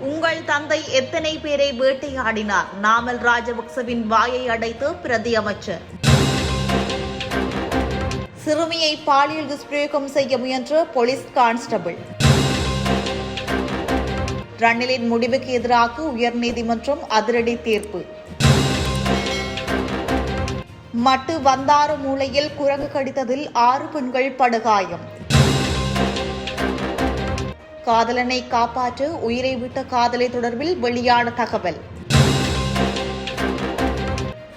உங்கள் தந்தை எத்தனை பேரை வேட்டையாடினார்? நாமல் ராஜபக்சவின் வாயை அடைத்து பிரதி அமைச்சர். சிறுமியை பாலியல் துஷ்பிரயோகம் செய்ய முயன்ற போலீஸ் கான்ஸ்டபிள். ரணிலின் முடிவுக்கு எதிராக உயர்நீதிமன்றம் அதிரடி தீர்ப்பு. மட்டு வந்தாறு மூலையில் குரங்கு கடித்ததில் ஆறு பெண்கள் படுகாயம். காதலனை காப்பாற்ற உயிரை விட்ட காதலை தொடர்பில் வெளியான தகவல்.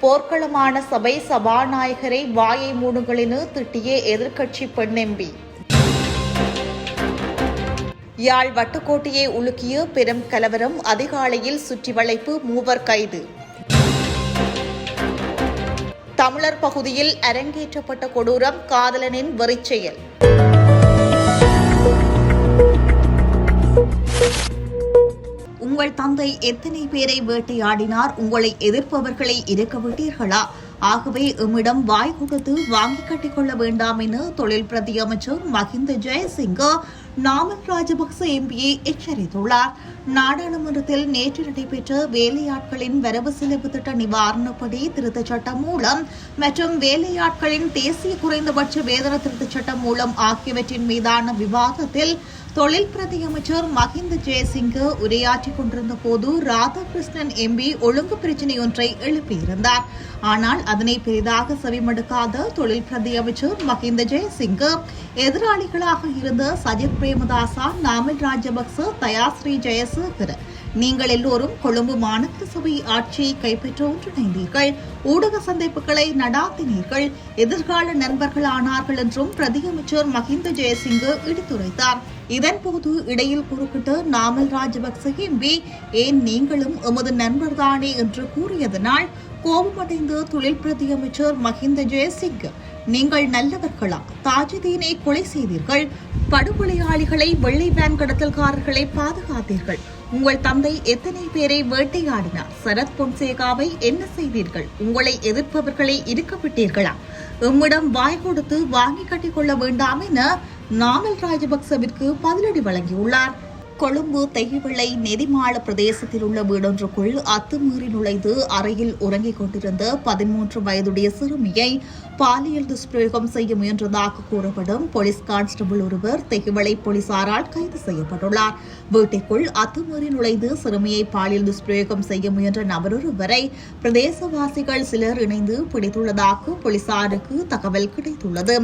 போர்க்களமான சபை சபாநாயகரை வாயை மூடுங்கள் என திட்டிய எதிர்க்கட்சி பெண் எம்பி யாழ் வட்டுக்கோட்டையை உலுக்கிய பெரும் கலவரம் அதிகாலையில் சுற்றி வளைப்பு மூவர் கைது. தமிழர் பகுதியில் அரங்கேற்றப்பட்ட கொடூரம் காதலனின் வெறிச்செயல். தந்தை எத்தனை பேரை வேட்டையாடினார் உங்களை எதிர்ப்பவர்களை இருக்க விட்டீர்களா? ஆகவே எம்மிடம் வாய் கொடுத்து வாங்கி கட்டிக்கொள்ள வேண்டாம் என தொழில் பிரதி அமைச்சர் மஹிந்த ஜெயசிங்க நாமல் ராஜபக்ச எம்பியை எச்சரித்துள்ளார். நாடாளுமன்றத்தில் நேற்று நடைபெற்ற வேலையாட்களின் வரவு செலவு திட்ட நிவாரணப்படி திருத்தச் சட்டம் மூலம் மற்றும் வேலையாட்களின் தேசிய குறைந்தபட்ச வேதன திருத்தச் சட்டம் மூலம் ஆகியவற்றின் மீதான விவாதத்தில் தொழில் பிரதி அமைச்சர் மஹிந்த ஜெயசிங்க உரையாற்றிக் கொண்டிருந்த போது ராதாகிருஷ்ணன் எம்பி ஒழுங்கு பிரச்சினை ஒன்றை எழுப்பியிருந்தார். ஆனால் அதனை பெரிதாக செவிமடுக்காத தொழில் பிரதி அமைச்சர் மஹிந்த ஜெயசிங்கு எதிராளிகளாக இருந்த சஜித் பிரேமதாசா நாமல் ராஜபக்ச தயாஸ்ரீ ஜெயசேகர் நீங்கள் எல்லோரும் கொழும்பு மாநகர சபை ஆட்சியை கைப்பற்ற ஒன்றிணைந்தீர்கள். ஊடக சந்திப்புகளை நடாத்தினீர்கள். எதிர்கால நண்பர்கள் ஆனார்கள் என்றும் பிரதியமைச்சர் மஹிந்த ஜெயசிங்கு எடுத்துரைத்தார். இதன்போது இடையில் குறுக்கிட்டு நாமல் ராஜபக்ச எம்பி ஏன் நீங்களும் எமது நண்பர்தானே என்று கூறியதனால் கோபமடைந்த தொழில் பிரதியமைச்சர் மஹிந்த ஜெயசிங் நீங்கள் நல்லவர்களா? தாஜுதீனை கொலை செய்தீர்கள். படுகொலையாளிகளை வெள்ளை வேன் கடத்தல்காரர்களை பாதுகாத்தீர்கள். உங்கள் தந்தை எத்தனை பேரை வேட்டையாடினார்? சரத் பொன்சேகாவை என்ன செய்தீர்கள்? உங்களை எதிர்ப்பவர்களை இருக்க விட்டீர்களா எம்மிடம் வாய் கொடுத்து வாங்கி கட்டிக்கொள்ள வேண்டாம் என நாமல் ராஜபக்சவிற்கு பதிலடி வழங்கியுள்ளார். கொழும்பு தெய்வளை நெதிமாள பிரதேசத்தில் உள்ள வீடொன்றுக்குள் அத்துமீறி நுழைந்து அறையில் உறங்கிக் கொண்டிருந்த பதிமூன்று வயதுடைய சிறுமியை பாலியல் துஷ்பிரயோகம் செய்ய முயன்றதாக கூறப்படும் போலீஸ் கான்ஸ்டபிள் ஒருவர் தெய்வளை போலீசாரால் கைது செய்யப்பட்டுள்ளார். வீட்டிற்குள் அத்துமீறி நுழைந்து சிறுமியை பாலியல் துஷ்பிரயோகம் செய்ய முயன்ற நபரொருவரை பிரதேசவாசிகள் சிலர் இணைந்து பிடித்துள்ளதாக போலீசாருக்கு தகவல் கிடைத்துள்ளது.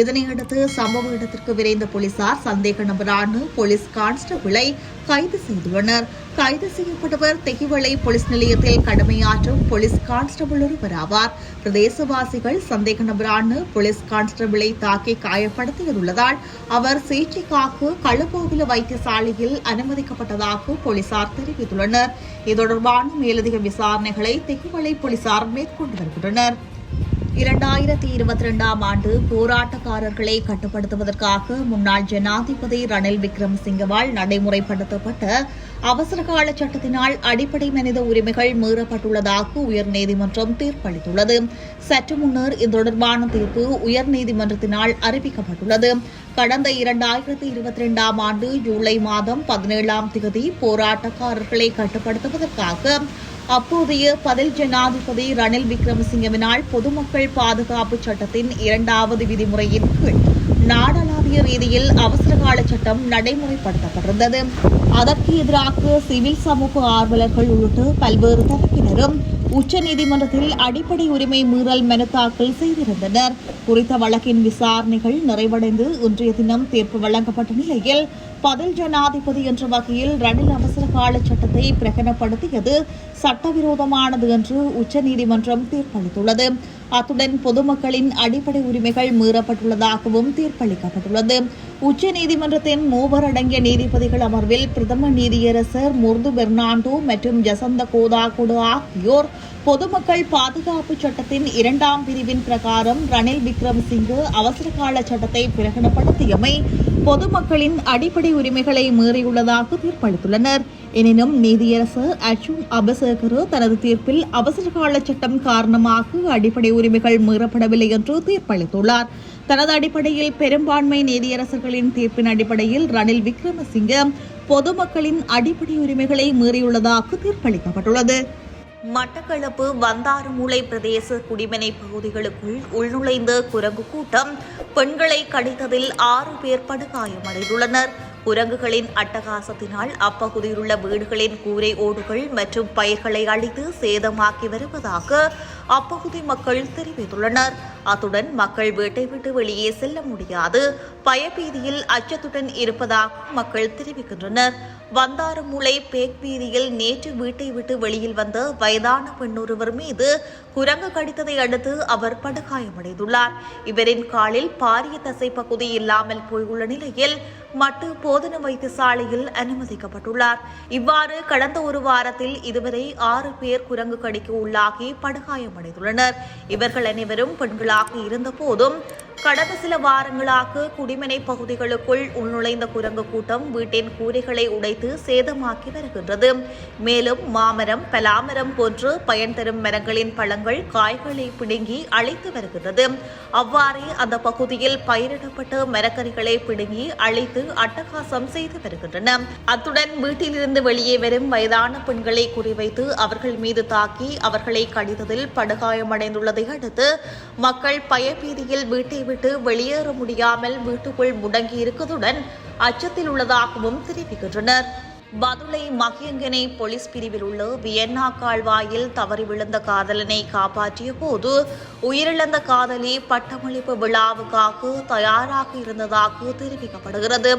இதனையடுத்து சம்பவ இடத்திற்கு விரைந்த போலீசார் சந்தேக நபரான போலீஸ் கான்ஸ்டபிளை கைது செய்துள்ளனர். கைது செய்யப்பட்டவர் தெகிவளை போலீஸ் நிலையத்தில் கடமையாற்றும் போலீஸ் கான்ஸ்டபிள் ஒருவர் ஆவார். பிரதேசவாசிகள் சந்தேக நபரான போலீஸ் கான்ஸ்டபிளை தாக்கி காயப்படுத்தியுள்ளதால் அவர் சிகிச்சைக்காக களுப்போவில வைத்தியசாலையில் அனுமதிக்கப்பட்டதாக போலீசார் தெரிவித்துள்ளனர். இது தொடர்பான மேலதிக விசாரணைகளை தெகிவளை போலீசார் மேற்கொண்டு வருகின்றனர். இரண்டாயிரத்தி இருபத்தி இரண்டாம் ஆண்டு போராட்டக்காரர்களை கட்டுப்படுத்துவதற்காக முன்னாள் ஜனாதிபதி ரணில் விக்ரமசிங்கவால் நடைமுறைப்படுத்தப்பட்ட அவசரகால சட்டத்தினால் அடிப்படை மனித உரிமைகள் மீறப்பட்டுள்ளதாக உயர்நீதிமன்றம் தீர்ப்பளித்துள்ளது. சற்று முன்னர் இது தொடர்பான தீர்ப்பு உயர்நீதிமன்றத்தினால் அறிவிக்கப்பட்டுள்ளது. கடந்த இரண்டாயிரத்தி இருபத்தி இரண்டாம் ஆண்டு ஜூலை மாதம் பதினேழாம் தேதி போராட்டக்காரர்களை கட்டுப்படுத்துவதற்காக அப்போதைய பதில் ஜனாதிபதி ரணில் விக்ரமசிங்கவினால் பொதுமக்கள் பாதுகாப்பு சட்டத்தின் இரண்டாவது விதிமுறையின் கீழ் நாடளாவிய ரீதியில் அவசரகால சட்டம் நடைமுறைப்படுத்தப்பட்டிருந்தது. அதற்கு எதிராக சிவில் சமூக ஆர்வலர்கள் உள்ளிட்ட பல்வேறு தரப்பினரும் உச்சநீதிமன்றத்தில் அடிப்படை உரிமை மீறல் மனு தாக்கல் செய்திருந்தனர். குறித்த வழக்கின் விசாரணைகள் நிறைவடைந்து இன்றைய தினம் தீர்ப்பு வழங்கப்பட்ட நிலையில் பதில் ஜனாதிபதி என்ற வகையில் ரணில் அவசர கால சட்டத்தை பிரகடனப்படுத்தியது சட்டவிரோதமானது என்று உச்சநீதிமன்றம் தீர்ப்பளித்துள்ளது. அத்துடன் பொதுமக்களின் அடிப்படை உரிமைகள் மீறப்பட்டுள்ளதாகவும் தீர்ப்பளிக்கப்பட்டுள்ளது. உச்சநீதிமன்றத்தின் மூவர் அடங்கிய நீதிபதிகள் அமர்வில் பிரதம நீதியரசர் முர்து பெர்னாண்டோ மற்றும் ஜசந்த கோதாகுடு ஆகியோர் பொதுமக்கள் பாதுகாப்பு சட்டத்தின் இரண்டாம் பிரிவின் பிரகாரம் ரணில் விக்ரம்சிங்கு அவசரகால சட்டத்தை பிரகடனப்படுத்தியமை பொதுமக்களின் அடிப்படை உரிமைகளை மீறியுள்ளதாக தீர்ப்பளித்துள்ளனர். எனினும் நீதியரசர் அர்ஜுன் அபசேகரு தனது தீர்ப்பில் அவசரகால சட்டம் காரணமாக அடிப்படை உரிமைகள் மீறப்படவில்லை என்று தீர்ப்பளித்துள்ளார். தனது அடிப்படையில் பெரும்பான்மை நீதியரசர்களின் தீர்ப்பின் அடிப்படையில் ரணில் விக்ரமசிங்க பொதுமக்களின் அடிப்படை உரிமைகளை மீறியுள்ளதாக தீர்ப்பளிக்கப்பட்டுள்ளது. மட்டக்களப்பு வந்தாறுமூளை பிரதேச குடிமனை பகுதிகளுக்குள் உள்நுழைந்த குரங்கு கூட்டம் பெண்களை கடித்ததில் ஆறு பேர் படுகாயமடைந்துள்ளனர். குரங்குகளின் அட்டகாசத்தினால் அப்பகுதியிலுள்ள வீடுகளின் கூரை ஓடுகள் மற்றும் பயிர்களை அழித்து சேதமாக்கி வருவதாக அப்பகுதி மக்கள் தெரிவித்துள்ளனர். அத்துடன் மக்கள் வீட்டை விட்டு வெளியே செல்ல முடியாது. பயபீதியில் அச்சத்துடன் இருப்பதாக மக்கள் தெரிவிக்கின்றனர். வந்தாரமூலை பேக் வீதியில் நேற்று வீட்டை விட்டு வெளியில் வந்த வயதான பெண்ணொருவர் மீது குரங்கு கடித்ததை அடுத்து அவர் படுகாயமடைந்துள்ளார். இவரின் காலில் பாரிய தசை பகுதி இல்லாமல் போயுள்ள நிலையில் மட்டு போதன வைத்தியசாலையில் அனுமதிக்கப்பட்டுள்ளார். இவ்வாறு கடந்த ஒரு வாரத்தில் இதுவரை ஆறு பேர் குரங்கு கடிக்கு உள்ளாகி படுகாயமடைந்துள்ளனர். இவர்கள் அனைவரும் பெண்களாக தாக்கு இருந்த போதும் கடந்த சில வாரங்களாக குடிமனை பகுதிகளுக்குள் உள்நுழைந்த குரங்கு கூட்டம் வீட்டின் கூரைகளை உடைத்து சேதமாக்கி வருகின்றது. மேலும் மாமரம் பலாமரம் போன்று பயன் தரும் மரங்களின் பழங்கள் காய்களை பிடுங்கி அழித்து வருகின்றது. அவ்வாறே அந்த பகுதியில் பயிரிடப்பட்ட மரக்கறிகளை பிடுங்கி அழித்து அட்டகாசம் செய்து வருகின்றன. அத்துடன் வீட்டிலிருந்து வெளியே வரும் வயதான பெண்களை குறிவைத்து அவர்கள் மீது தாக்கி அவர்களை கடித்ததில் படுகாயமடைந்துள்ளதை அடுத்து மக்கள் பயபீதியில் வீட்டை விட்டு வெளியேற முடியாமல் வீட்டுக்குள் முடங்கி இருக்கதுடன் அச்சத்தில் உள்ளதாகவும் தெரிவிக்கின்றனர். பதுளை மகியங்கனை போலீஸ் பிரிவில் உள்ள வியன்னா கால்வாயில் தவறி விழுந்த காதலனை காப்பாற்றிய போது உயிரிழந்த காதலி பட்டமளிப்பு விழாவுக்காக தயாராக இருந்ததாக தெரிவிக்கப்படுகிறது.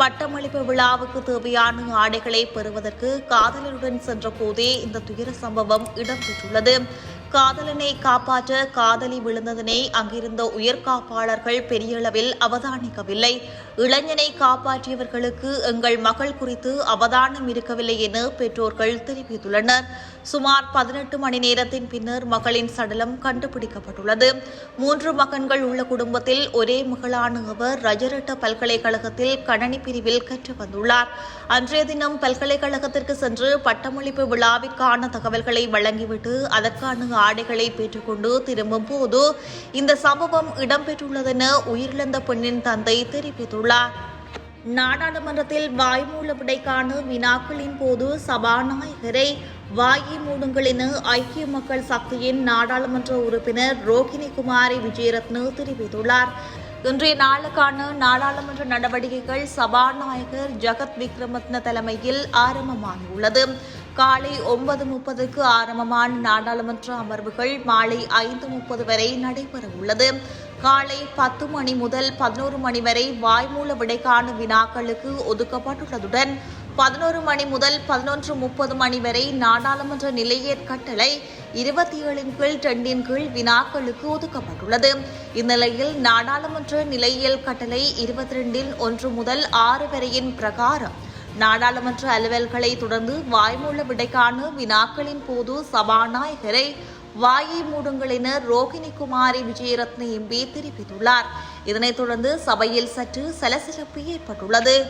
பட்டமளிப்பு விழாவுக்கு தேவையான ஆடைகளை பெறுவதற்கு காதலருடன் சென்ற போதே இந்த துயர சம்பவம் இடம்பெற்றுள்ளது. காதலனை காப்பாற்ற காதலி விழுந்ததனை அங்கிருந்த உயர்காப்பாளர்கள் பெரிய அளவில் அவதானிக்கவில்லை. இளைஞனை காப்பாற்றியவர்களுக்கு எங்கள் மகள் குறித்து அவதானம் இருக்கவில்லை என பெற்றோர்கள் தெரிவித்துள்ளனர். சுமார் பதினெட்டு மணி நேரத்தின் பின்னர் மகளின் சடலம் கண்டுபிடிக்கப்பட்டுள்ளது. மூன்று மகன்கள் உள்ள குடும்பத்தில் ஒரே மகளான அவர் ரஜரட்ட பல்கலைக்கழகத்தில் கணனி பிரிவில் கற்று வந்துள்ளார். அன்றைய தினம் பல்கலைக்கழகத்திற்கு சென்று பட்டமளிப்பு விழாவிற்கான தகவல்களை வழங்கிவிட்டு அதற்கான ஆடைகளை பெற்றுக்கொண்டு திரும்பும் போது இந்த சம்பவம் இடம்பெற்றுள்ளதென உயிரிழந்த பெண்ணின் தந்தை தெரிவித்துள்ளார். நாடாளுமன்றத்தில் வாய்மூல விடைக்கான வினாக்களின் போது சபாநாயகரை வாயை மூடுங்கள் என ஐக்கிய மக்கள் சக்தியின் நாடாளுமன்ற உறுப்பினர் ரோகிணி குமாரி விஜயரத்ன தெரிவித்துள்ளார். இன்றைய நாளுக்கான நாடாளுமன்ற நடவடிக்கைகள் சபாநாயகர் ஜகத் விக்ரமத்ன தலைமையில் ஆரம்பமாகியுள்ளது. காலை ஒன்பது முப்பதுக்கு ஆரம்பமான நாடாளுமன்ற அமர்வுகள் மாலை ஐந்து முப்பது வரை நடைபெற உள்ளது காலை பத்து மணி முதல் பதினோரு மணி வரை வாய்மூல விடைக்கான வினாக்களுக்கு ஒதுக்கப்பட்டுள்ளதுடன் பதினோரு மணி முதல் பதினொன்று முப்பது மணி வரை நாடாளுமன்ற நிலையற் கட்டளை இருபத்தி ஏழின் கீழ் ரெண்டின் கீழ் வினாக்களுக்கு ஒதுக்கப்பட்டுள்ளது. இந்நிலையில் நாடாளுமன்ற நிலையியல் கட்டளை இருபத்தி ரெண்டின் ஒன்று முதல் ஆறு வரையின் பிரகாரம் நாடாளுமன்ற அலுவல்களை தொடர்ந்து வாய்மூல விடைக்கான வினாக்களின் போது சபாநாயகரை வாயை மூடுங்கள் என ரோகிணி குமாரி விஜயரத்ன எம்பி தெரிவித்துள்ளார். இதனைத் தொடர்ந்து சபையில் சற்று சலசலப்பு ஏற்பட்டுள்ளது.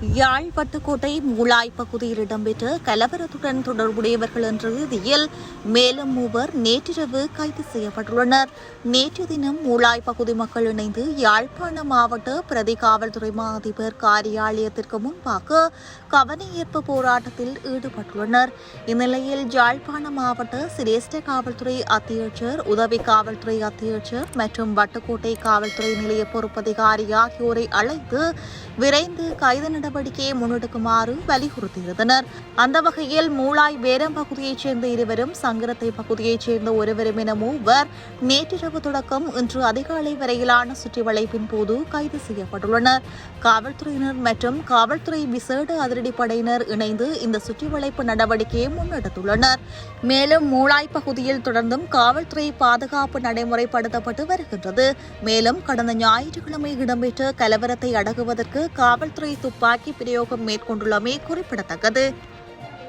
யாழ் வட்டுக்கோட்டை மூளாய் பகுதியில் இடம்பெற்ற கலவரத்துடன் தொடர்புடையவர்கள் என்ற ரீதியில் மேலும் மூவர் நேற்றிரவு கைது செய்யப்பட்டுள்ளனர். நேற்று தினம் மூளாய் பகுதி மக்கள் இணைந்து யாழ்ப்பாண மாவட்ட பிரதி காவல்துறை மா அதிபர் காரியாலயத்திற்கு முன்பாக கவனஈர்ப்பு போராட்டத்தில் ஈடுபட்டுள்ளனர். இந்நிலையில் யாழ்ப்பாண மாவட்ட சிரேஷ்ட காவல்துறை அத்தியட்சர் உதவி காவல்துறை அத்தியட்சர் மற்றும் வட்டுக்கோட்டை காவல்துறை நிலைய பொறுப்பதிகாரி ஆகியோரை அழைத்து விரைந்து கைது நடவடிக்கையை முன்னெடுக்குமாறு வலியுறுத்தியிருந்தனர். அந்த வகையில் மூளாய் வேரம் பகுதியைச் சேர்ந்த இருவரும் சங்கரத்தை பகுதியைச் சேர்ந்த ஒருவரும் என மூவர் நேற்றிரவு தொடக்கம் இன்று அதிகாலை வரையிலான சுற்றி வளைப்பின் போது கைது செய்யப்பட்டுள்ளனர். காவல்துறையினர் மற்றும் காவல்துறை விசேட அதிரடிப்படையினர் இணைந்து இந்த சுற்றி வளைப்பு நடவடிக்கையை முன்னெடுத்துள்ளனர். மேலும் மூளாய் பகுதியில் தொடர்ந்தும் காவல்துறை பாதுகாப்பு நடைமுறைப்படுத்தப்பட்டு வருகின்றது. மேலும் கடந்த ஞாயிற்றுக்கிழமை இடம்பெற்ற கலவரத்தை அடக்குவதற்கு காவல்துறை துப்பாக்கி பிரயோகம் மேற்கொண்டுள்ளமை குறிப்பிடத்தக்கது.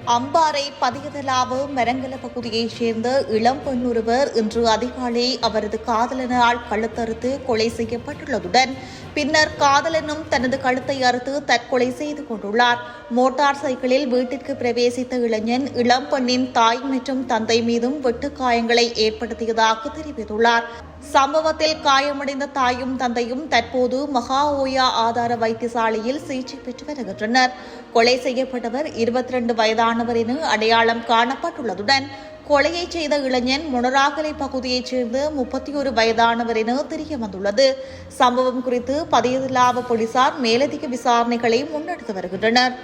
அம்பாறை பதியதலாவு மெரங்கல பகுதியைச் சேர்ந்த இளம் பெண் ஒருவர் இன்று அதிகாலை அவரது காதலனால் கழுத்தறுத்து கொலை செய்யப்பட்டுள்ளதுடன் பின்னர் காதலனும் தனது கழுத்தை அறுத்து தற்கொலை செய்து கொண்டுள்ளார். மோட்டார் சைக்கிளில் வீட்டிற்கு பிரவேசித்த இளைஞன் இளம் பெண்ணின் தாய் மற்றும் தந்தை மீதும் வெட்டுக்காயங்களை ஏற்படுத்தியதாக தெரிவித்துள்ளார். சம்பவத்தில் காயமடைந்த தாயும் தந்தையும் தற்போது மகா ஓயா ஆதார வைத்தியசாலையில் சிகிச்சை பெற்று வருகின்றனர். கொலை செய்யப்பட்டவர் இருபத்தி ரெண்டு வயதானவர் என அடையாளம் காணப்பட்டுள்ளதுடன் கொலையை செய்த இளைஞன் முனராகலை பகுதியைச் சேர்ந்த முப்பத்தி ஒரு வயதானவர் என தெரிய வந்துள்ளது சம்பவம் குறித்து பதியதில்லாத போலீசார் மேலதிக விசாரணைகளை முன்னெடுத்து வருகின்றனர்.